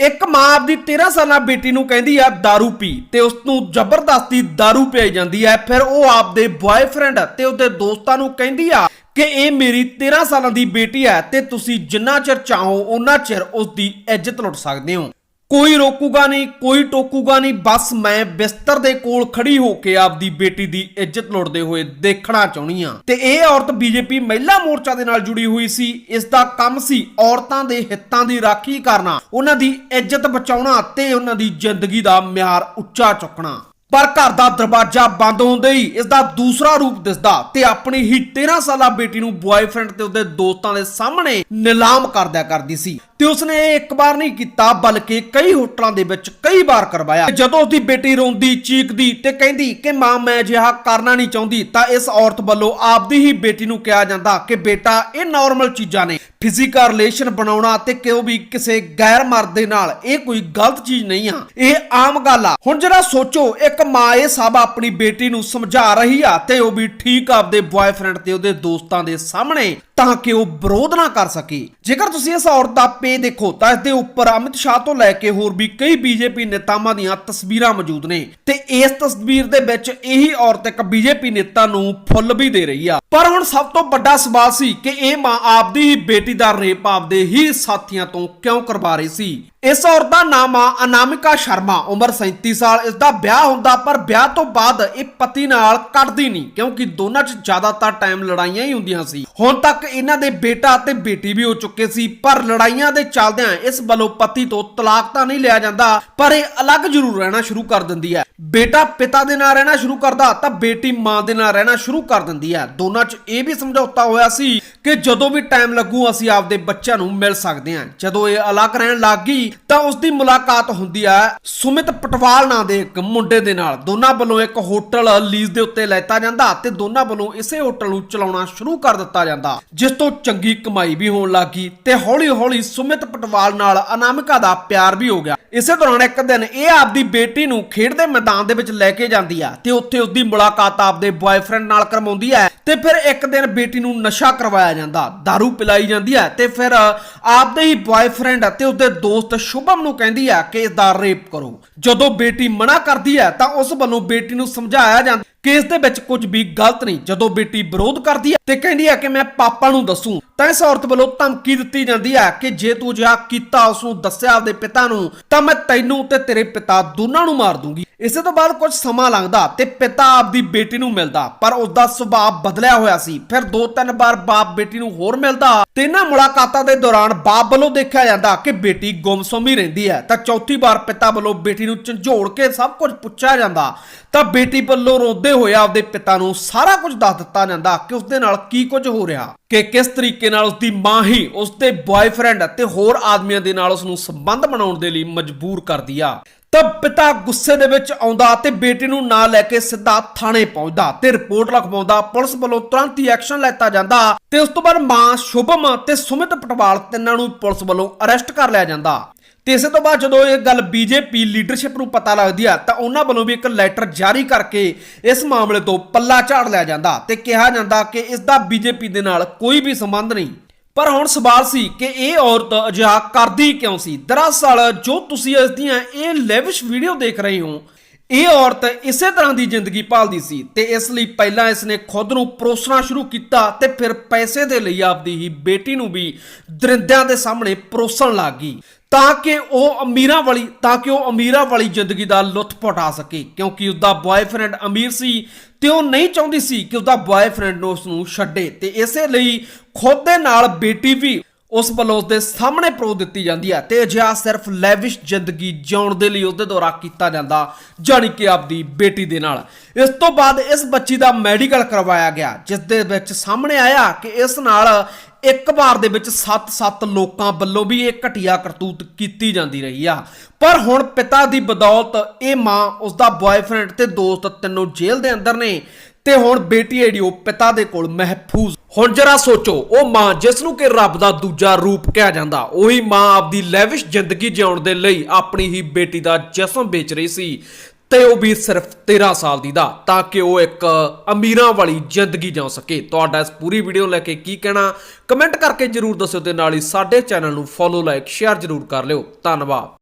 ਇੱਕ ਮਾਂ ਆਪਦੀ 13 ਸਾਲਾਂ ਬੇਟੀ ਨੂੰ ਕਹਿੰਦੀ ਆ दारू ਪੀ। ਤੇ ਉਸ ਨੂੰ ਜ਼ਬਰਦਸਤੀ दारू ਪਿਆਈ ਜਾਂਦੀ ਹੈ ਫਿਰ ਉਹ ਆਪਦੇ ਬॉयਫ੍ਰੈਂਡ ਤੇ ਉਹਦੇ ਦੋਸਤਾਂ ਨੂੰ ਕਹਿੰਦੀ ਆ ਕਿ ਇਹ ਮੇਰੀ 13 ਸਾਲਾਂ ਦੀ ਬੇਟੀ ਹੈ ਤੇ ਤੁਸੀਂ ਜਿੰਨਾ ਚਿਰ ਚਾਹੋ ਉਹਨਾਂ ਚਿਰ ਉਸ ਦੀ ਇੱਜ਼ਤ ਲੁੱਟ ਸਕਦੇ ਹੋ। ਕੋਈ ਰੋਕੂਗਾ ਨਹੀਂ, ਕੋਈ ਟੋਕੂਗਾ ਨਹੀਂ, ਬਸ ਮੈਂ ਬਿਸਤਰ ਦੇ ਕੋਲ ਖੜੀ ਹੋ ਕੇ ਆਪਦੀ ਬੇਟੀ ਦੀ ਇੱਜ਼ਤ ਲੁੱਟਦੇ ਹੋਏ ਦੇਖਣਾ ਚਾਹੁੰਦੀ ਆ ਤੇ ਇਹ ਔਰਤ ਬੀਜੇਪੀ ਮਹਿਲਾ ਮੋਰਚਾ ਦੇ ਨਾਲ ਜੁੜੀ ਹੋਈ ਸੀ। ਇਸ ਦਾ ਕੰਮ ਸੀ ਔਰਤਾਂ ਦੇ ਹਿੱਤਾਂ ਦੀ ਰਾਖੀ ਕਰਨਾ, ਉਹਨਾਂ ਦੀ ਇੱਜ਼ਤ ਬਚਾਉਣਾ ਤੇ ਉਹਨਾਂ ਦੀ ਜ਼ਿੰਦਗੀ ਦਾ ਮਿਆਰ ਉੱਚਾ ਚੁੱਕਣਾ। ਪਰ ਘਰ ਦਾ ਦਰਵਾਜ਼ਾ ਬੰਦ ਹੁੰਦੇ ਹੀ ਇਸ ਦਾ ਦੂਸਰਾ ਰੂਪ ਦਿਸਦਾ ਤੇ ਆਪਣੀ ਹੀ 13 ਸਾਲਾ ਬੇਟੀ ਨੂੰ ਬॉयਫ੍ਰੈਂਡ ਤੇ ਉਹਦੇ ਦੋਸਤਾਂ ਦੇ ਸਾਹਮਣੇ ਨਿਲਾਮ ਕਰਦਿਆ ਕਰਦੀ ਸੀ ਤੇ ਉਸਨੇ ਇਹ ਇੱਕ ਵਾਰ ਨਹੀਂ ਕੀਤਾ, ਬਲਕਿ ਕਈ ਹੋਟਲਾਂ ਦੇ ਵਿੱਚ ਕਈ ਵਾਰ ਕਰਵਾਇਆ। ਜਦੋਂ ਉਹਦੀ ਬੇਟੀ ਰੋਂਦੀ, ਚੀਕਦੀ ਤੇ ਕਹਿੰਦੀ ਕਿ ਮਾਂ, ਮੈਂ ਅਜਿਹਾ ਕਰਨਾ ਨਹੀਂ ਚਾਹੁੰਦੀ, ਤਾਂ ਇਸ ਔਰਤ ਵੱਲੋਂ ਆਪਦੀ ਹੀ ਬੇਟੀ ਨੂੰ ਕਿਹਾ ਜਾਂਦਾ ਕਿ ਬੇਟਾ, ਇਹ ਨਾਰਮਲ ਚੀਜ਼ਾਂ ਨੇ। ਫਿਜ਼ੀਕਲ ਰਿਲੇਸ਼ਨ ਬਣਾਉਣਾ ਤੇ ਕਿਉਂ ਵੀ ਕਿਸੇ ਗੈਰ ਮਰਦ ਦੇ ਨਾਲ ਇਹ ਕੋਈ ਗਲਤ ਚੀਜ਼ ਨਹੀਂ ਆ। ਇਹ ਆਮ ਗੱਲ ਆ। ਹੁਣ ਜਰਾ ਸੋਚੋ, ਇੱਕ ਮਾਂ ਇਹ ਸਭ ਆਪਣੀ ਬੇਟੀ ਨੂੰ ਸਮਝਾ ਰਹੀ ਆ ਤੇ ਉਹ ਵੀ ਠੀਕ ਆਪਦੇ ਬॉयਫ੍ਰੈਂਡ ਤੇ ਉਹਦੇ ਦੋਸਤਾਂ ਦੇ ਸਾਹਮਣੇ ਤਾਂ ਕਿ ਉਹ ਵਿਰੋਧ ਨਾ ਕਰ ਸਕੇ। ਜੇਕਰ ਤੁਸੀਂ ਇਸ ਔਰਤ ਦਾ ਪੇ ਦੇਖੋ ਤਾਂ ਇਸ ਦੇ ਉੱਪਰ ਅਮਿਤ ਸ਼ਾਹ ਤੋਂ ਲੈ ਕੇ ਹੋਰ ਵੀ ਕਈ ਬੀਜੇਪੀ ਨੇਤਾਵਾਂ ਦੀਆਂ ਤਸਵੀਰਾਂ ਮੌਜੂਦ ਨੇ ਤੇ ਇਸ ਤਸਵੀਰ ਦੇ ਵਿੱਚ ਇਹੀ ਔਰਤ ਇੱਕ ਬੀਜੇਪੀ ਨੇਤਾ ਨੂੰ ਫੁੱਲ ਵੀ ਦੇ ਰਹੀ ਆ। ਪਰ ਹੁਣ ਸਭ ਤੋਂ ਵੱਡਾ ਸਵਾਲ ਸੀ ਕਿ ਇਹ ਮਾਂ ਆਪਦੀ ਹੀ ਬੇਟੀ ਦਾ ਰੇਪ ਆਪਦੇ ਹੀ ਸਾਥੀਆਂ ਤੋਂ ਕਿਉਂ ਕਰਵਾ ਰਹੀ ਸੀ? ਇਸ ਔਰਤ ਦਾ ਨਾਮ ਆ ਅਨਾਮਿਕਾ ਸ਼ਰਮਾ, ਉਮਰ 37 ਸਾਲ। ਇਸ ਦਾ ਵਿਆਹ ਹੁੰਦਾ, ਪਰ ਵਿਆਹ ਤੋਂ ਬਾਅਦ ਇਹ ਪਤੀ ਨਾਲ ਕੱਟਦੀ ਨਹੀਂ, ਕਿਉਂਕਿ ਦੋਨਾਂ 'ਚ ਜ਼ਿਆਦਾਤਰ ਟਾਈਮ ਲੜਾਈਆਂ ਹੀ ਹੁੰਦੀਆਂ ਸੀ। ਹੁਣ ਤੱਕ ਇਹਨਾਂ ਦੇ ਬੇਟਾ ਅਤੇ ਬੇਟੀ ਵੀ ਹੋ ਚੁੱਕੇ ਸੀ, ਪਰ ਲੜਾਈਆਂ ਦੇ ਚੱਲਦਿਆਂ ਇਸ ਵੱਲੋਂ ਪਤੀ ਤੋਂ ਤਲਾਕ ਤਾਂ ਨਹੀਂ ਲਿਆ ਜਾਂਦਾ, ਪਰ ਇਹ ਅਲੱਗ ਜ਼ਰੂਰ ਰਹਿਣਾ ਸ਼ੁਰੂ ਕਰ ਦਿੰਦੀ ਹੈ। ਬੇਟਾ ਪਿਤਾ ਦੇ ਨਾਲ ਰਹਿਣਾ ਸ਼ੁਰੂ ਕਰਦਾ, ਤਾਂ ਬੇਟੀ ਮਾਂ ਦੇ ਨਾਲ ਰਹਿਣਾ ਸ਼ੁਰੂ ਕਰ ਦਿੰਦੀ ਹੈ। ਦੋਨਾਂ 'ਚ ਇਹ ਵੀ ਸਮਝੌਤਾ ਹੋਇਆ ਸੀ ਕਿ ਜਦੋਂ ਵੀ ਟਾਈਮ ਲੱਗੂ ਅਸੀਂ ਆਪਦੇ ਬੱਚਿਆਂ ਨੂੰ ਮਿਲ ਸਕਦੇ ਹਾਂ। ਜਦੋਂ ਇਹ ਅਲੱਗ ਰਹਿਣ ਲੱਗ ਗਈ, ਤਾਂ ਉਸ ਦੀ ਮੁਲਾਕਾਤ ਹੁੰਦੀ ਹੈ ਸੁਮਿਤ ਪਟਵਾਲ ਨਾਂ ਦੇ ਇੱਕ ਮੁੰਡੇ ਦੇ ਨਾਲ। ਦੋਨਾਂ ਵੱਲੋਂ ਇੱਕ ਹੋਟਲ ਲੀਜ਼ ਦੇ ਉੱਤੇ ਲੈਤਾ ਜਾਂਦਾ ਤੇ ਦੋਨਾਂ ਵੱਲੋਂ ਇਸੇ ਹੋਟਲ ਨੂੰ ਚਲਾਉਣਾ ਸ਼ੁਰੂ ਕਰ ਦਿੱਤਾ ਜਾਂਦਾ, ਜਿਸ ਤੋਂ ਚੰਗੀ ਕਮਾਈ ਵੀ ਹੋਣ ਲੱਗੀ ਤੇ ਹੌਲੀ-ਹੌਲੀ ਸੁਮਿਤ ਪਟਵਾਲ ਨਾਲ ਅਨਾਮਿਕਾ ਦਾ ਪਿਆਰ ਵੀ ਹੋ ਗਿਆ। ਇਸੇ ਦੌਰਾਨ ਇੱਕ ਦਿਨ ਇਹ ਆਪਦੀ ਬੇਟੀ ਨੂੰ ਖੇਡ ਦੇ ਮੈਦਾਨ ਦੇ ਵਿੱਚ ਲੈ ਕੇ ਜਾਂਦੀ ਆ ਤੇ ਉੱਥੇ ਉਸਦੀ ਮੁਲਾਕਾਤ ਆਪਦੇ ਬॉयਫ੍ਰੈਂਡ ਨਾਲ ਕਰਵਾਉਂਦੀ ਹੈ ਤੇ ਫਿਰ ਇੱਕ ਦਿਨ ਬੇਟੀ ਨੂੰ ਨਸ਼ਾ ਕਰਵਾਇਆ ਪਿਲਾਇਆ ਜਾਂਦਾ, दारू ਪਿਲਾਈ ਜਾਂਦੀ ਹੈ ਤੇ ਫਿਰ ਆਪਦੇ ਹੀ ਬॉयਫ੍ਰੈਂਡ ਅਤੇ ਉਸਦੇ ਦੋਸਤ ਸ਼ੁਭਮ ਨੂੰ ਕਹਿੰਦੀ ਹੈ ਕਿ ਇਸ ਦਾ ਰੇਪ ਕਰੋ। ਜਦੋਂ ਬੇਟੀ ਮਨਾ ਕਰਦੀ ਹੈ ਤਾਂ ਉਸ ਵੱਲੋਂ ਬੇਟੀ ਨੂੰ ਸਮਝਾਇਆ ਜਾਂਦਾ ਕਿ ਦੇ ਵਿੱਚ ਕੁਝ ਵੀ ਗਲਤ ਨਹੀਂ। ਜਦੋਂ ਬੇਟੀ ਵਿਰੋਧ ਕਰਦੀ ਹੈ ਤੇ ਕਹਿੰਦੀ ਹੈ ਕਿ ਮੈਂ ਪਾਪਾ ਨੂੰ ਦੱਸੂ, ਤਾਂ ਇਸ ਔਰਤ ਵੱਲੋਂ ਧਮਕੀ ਦਿੱਤੀ ਜਾਂਦੀ ਹੈ ਕਿ ਜੇ ਤੂੰ ਜਿਹਾ ਕੀਤਾ ਉਸ ਨੂੰ ਦੱਸਿਆ ਆਪਦੇ ਪਿਤਾ ਨੂੰ, ਤਾਂ ਮੈਂ ਤੈਨੂੰ ਤੇ ਤੇਰੇ ਪਿਤਾ ਦੋਨਾਂ ਨੂੰ ਮਾਰ ਦੂੰਗੀ। ਇਸੇ ਤੋਂ ਬਾਅਦ ਕੁਝ ਸਮਾਂ ਲੰਘਦਾ ਤੇ ਪਿਤਾ ਆਪਦੀ ਬੇਟੀ ਨੂੰ ਮਿਲਦਾ, ਪਰ ਉਸ ਦਾ ਸੁਭਾਅ ਬਦਲਿਆ ਹੋਇਆ ਸੀ। ਫਿਰ ਦੋ ਤਿੰਨ ਵਾਰ ਬਾਪ ਬੇਟੀ ਨੂੰ ਹੋਰ ਮਿਲਦਾ। ਤੇ ਇਹਨਾਂ ਮੁਲਾਕਾਤਾਂ ਦੇ ਦੌਰਾਨ ਬਾਪ ਵੱਲੋਂ ਦੇਖਿਆ ਜਾਂਦਾ ਕਿ ਬੇਟੀ ਗੁੰਮਸੁੰਮ ਹੀ ਰਹਿੰਦੀ ਹੈ। ਤਾਂ ਚੌਥੀ ਵਾਰ ਪਿਤਾ ਵੱਲੋਂ ਬੇਟੀ ਨੂੰ ਝੰਜੋੜ ਕੇ ਸਭ ਕੁਝ ਪੁੱਛਿਆ ਜਾਂਦਾ। ਤਾਂ ਬੇਟੀ ਵੱਲੋਂ ਰੋਂਦੇ ਹੋਏ ਆਪਦੇ ਪਿਤਾ ਨੂੰ ਸਾਰਾ ਕੁਝ ਦੱਸ ਦਿੱਤਾ ਜਾਂਦਾ ਕਿ ਉਸਦੇ ਨਾਲ ਕੀ ਕੁਝ ਹੋ ਰਿਹਾ, ਕਿ ਕਿਸ ਤਰੀਕੇ ਨਾਲ ਉਸਦੀ ਮਾਂ ਹੀ ਉਸਦੇ ਬॉयਫ੍ਰੈਂਡ ਤੇ ਹੋਰ ਆਦਮੀਆਂ ਦੇ ਨਾਲ ਉਸ ਨੂੰ ਸੰਬੰਧ ਬਣਾਉਣ ਦੇ ਲਈ ਮਜਬੂਰ ਕਰਦੀ ਆ। ਤਾਂ ਪਿਤਾ ਗੁੱਸੇ ਦੇ ਵਿੱਚ ਆਉਂਦਾ ਤੇ ਬੇਟੀ ਨੂੰ ਨਾਲ ਲੈ ਕੇ ਸਿੱਧਾ ਥਾਣੇ ਪਹੁੰਚਦਾ ਤੇ ਰਿਪੋਰਟ ਲਿਖਵਾਉਂਦਾ, ਪੁਲਿਸ ਵੱਲੋਂ ਤੁਰੰਤ ਹੀ ਐਕਸ਼ਨ ਲੈਤਾ ਜਾਂਦਾ ਤੇ ਉਸ ਤੋਂ ਬਾਅਦ ਮਾਂ ਸ਼ੁਭਮ ਤੇ ਸੁਮਿਤ ਪਟਵਾਲ ਤਿੰਨਾਂ ਨੂੰ ਪੁਲਿਸ ਵੱਲੋਂ ਅਰੈਸਟ ਕਰ ਲਿਆ ਜਾਂਦਾ। ਤੇ ਇਸੇ ਤੋਂ ਬਾਅਦ ਜਦੋਂ ਇਹ ਗੱਲ ਬੀਜੇਪੀ ਲੀਡਰਸ਼ਿਪ ਨੂੰ ਪਤਾ ਲੱਗਦੀ ਆ, ਤਾਂ ਉਹਨਾਂ ਵੱਲੋਂ ਵੀ ਇੱਕ ਲੈਟਰ ਜਾਰੀ ਕਰਕੇ ਇਸ ਮਾਮਲੇ ਤੋਂ ਪੱਲਾ ਝਾੜ ਲਿਆ ਜਾਂਦਾ ਤੇ ਕਿਹਾ ਜਾਂਦਾ ਕਿ ਇਸ ਦਾ ਬੀਜੇਪੀ ਦੇ ਨਾਲ ਕੋਈ ਵੀ ਸੰਬੰਧ ਨਹੀਂ। ਪਰ ਹੁਣ ਸਵਾਲ ਸੀ ਕਿ ਇਹ ਔਰਤ ਅਜਿਹਾ ਕਰਦੀ ਕਿਉਂ ਸੀ? ਦਰਅਸਲ ਜੋ ਤੁਸੀਂ ਇਸ ਦੀਆਂ ਇਹ ਲੈਵਿਸ਼ ਵੀਡੀਓ ਦੇਖ ਰਹੇ ਹੋ, ਇਹ ਔਰਤ ਇਸੇ ਤਰ੍ਹਾਂ ਦੀ ਜ਼ਿੰਦਗੀ ਭਾਲਦੀ ਸੀ ਤੇ ਇਸ ਲਈ ਪਹਿਲਾਂ ਇਸ ਨੇ ਖੁਦ ਨੂੰ ਪਰੋਸਣਾ ਸ਼ੁਰੂ ਕੀਤਾ ਤੇ ਫਿਰ ਪੈਸੇ ਦੇ ਲਈ ਆਪਦੀ ਹੀ ਬੇਟੀ ਨੂੰ ਵੀ ਦਰਿੰਦਿਆਂ ਦੇ ਸਾਹਮਣੇ ਪਰੋਸਣ ਲੱਗ ਗਈ ਤਾਂ ਕਿ ਉਹ ਅਮੀਰਾਂ ਵਾਲੀ, ਤਾਂ ਕਿ ਉਹ ਅਮੀਰਾਂ ਵਾਲੀ ਜ਼ਿੰਦਗੀ ਦਾ ਲੁਤਫ ਉਠਾ ਸਕੇ, ਕਿਉਂਕਿ ਉਸਦਾ ਬॉयਫ੍ਰੈਂਡ ਅਮੀਰ ਸੀ ਤੇ ਉਹ ਨਹੀਂ ਚਾਹੁੰਦੀ ਸੀ ਕਿ ਉਸਦਾ ਬॉयਫ੍ਰੈਂਡ ਉਸ ਨੂੰ ਛੱਡੇ। ਤੇ ਇਸੇ ਲਈ ਖੁਦ ਦੇ ਨਾਲ ਬੇਟੀ ਵੀ ਉਸ ਵੱਲੋਂ ਉਸਦੇ ਸਾਹਮਣੇ ਪ੍ਰੋ ਦਿੱਤੀ ਜਾਂਦੀ ਹੈ ਤੇ ਅਜਿਹਾ ਸਿਰਫ ਲੈਵਿਸ਼ ਜ਼ਿੰਦਗੀ ਜਿਉਣ ਦੇ ਲਈ ਉਹਦੇ ਦੁਆਰਾ ਕੀਤਾ ਜਾਂਦਾ, ਜਾਣੀ ਕਿ ਆਪਦੀ ਬੇਟੀ ਦੇ ਨਾਲ। ਇਸ ਤੋਂ ਬਾਅਦ ਇਸ ਬੱਚੀ ਦਾ ਮੈਡੀਕਲ ਕਰਵਾਇਆ ਗਿਆ ਜਿਸ ਦੇ ਵਿੱਚ ਸਾਹਮਣੇ ਆਇਆ ਕਿ ਇਸ ਨਾਲ ਇੱਕ ਵਾਰ ਦੇ ਵਿੱਚ 7-7 ਲੋਕਾਂ ਵੱਲੋਂ ਵੀ ਇਹ ਘਟੀਆ ਕਰਤੂਤ ਕੀਤੀ ਜਾਂਦੀ ਰਹੀ ਆ। ਪਰ ਹੁਣ ਪਿਤਾ ਦੀ ਬਦੌਲਤ ਇਹ ਮਾਂ ਉਸ ਦਾ ਬॉयਫ੍ਰੈਂਡ ਤੇ ਦੋਸਤ ਤਿੰਨੋਂ ਜੇਲ੍ਹ ਦੇ ਅੰਦਰ ਨੇ। ਤੇ ਹੁਣ ਬੇਟੀ ਜਿਹੜੀ ਉਹ ਪਿਤਾ ਦੇ ਕੋਲ ਮਹਿਫੂਜ਼। ਹੁਣ ਜਰਾ ਸੋਚੋ, ਉਹ ਮਾਂ ਜਿਸ ਨੂੰ ਕਿ ਰੱਬ ਦਾ ਦੂਜਾ ਰੂਪ ਕਿਹਾ ਜਾਂਦਾ, ਉਹੀ ਮਾਂ ਆਪਦੀ ਲੈਵਿਸ਼ ਜ਼ਿੰਦਗੀ ਜਿਉਣ ਦੇ ਲਈ ਆਪਣੀ ਹੀ ਬੇਟੀ ਦਾ ਜਿਸਮ ਵੇਚ ਰਹੀ ਸੀ ਤੇ ਉਹ ਵੀ ਸਿਰਫ 13 ਸਾਲ ਦੀ ਦਾ, ਤਾਂ ਕਿ ਉਹ ਇੱਕ ਅਮੀਰਾਂ ਵਾਲੀ ਜ਼ਿੰਦਗੀ ਜਿਉ ਸਕੇ। ਤੁਹਾਡਾ ਇਸ ਪੂਰੀ ਵੀਡੀਓ ਲੈ ਕੇ ਕੀ ਕਹਿਣਾ? ਕਮੈਂਟ ਕਰਕੇ ਜਰੂਰ ਦੱਸਿਓ ਤੇ ਨਾਲ ਹੀ ਸਾਡੇ ਚੈਨਲ ਨੂੰ ਫੋਲੋ ਲਾਈਕ ਸ਼ੇਅਰ ਜਰੂਰ ਕਰ ਲਿਓ। ਧੰਨਵਾਦ।